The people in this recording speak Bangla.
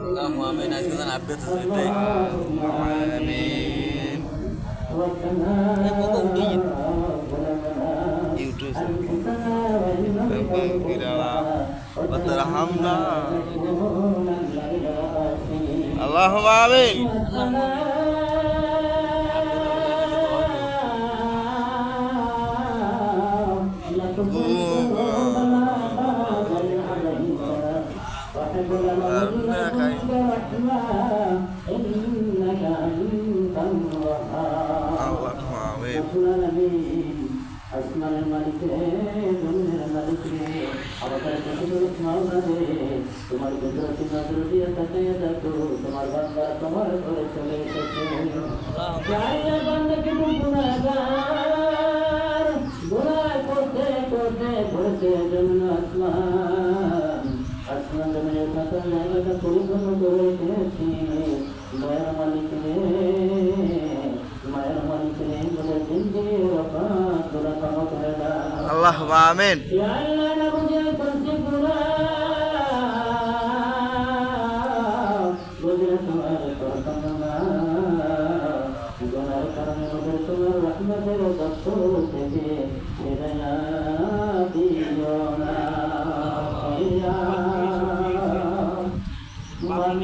আমি নাইজুদান আব্বেদ হইতে। আমিন। ইউটিউব গিরালা বতর হামদা আমিন। তোমার কুদরতি নজর দিয়ে তাকিয়ে দেখো তোমার বান্দা তোমার ঘরে চলে এসেছে আল্লাহ বান্দা মাতা মালাকা পরিগ্রহ করে এনেছি মায়ের মালিক রে মায়ের মালিক রে বলে জিন্দি রফা তোরা কামা করে না আল্লাহ আমিন। ইয়া আল্লাহ না বুঝে করছি পুরা বুঝে তোমার কথা না গুনার কারণে ওদের তোমার রহমতের দস্ত থেকে ছেড়ে না দিও না ইয়া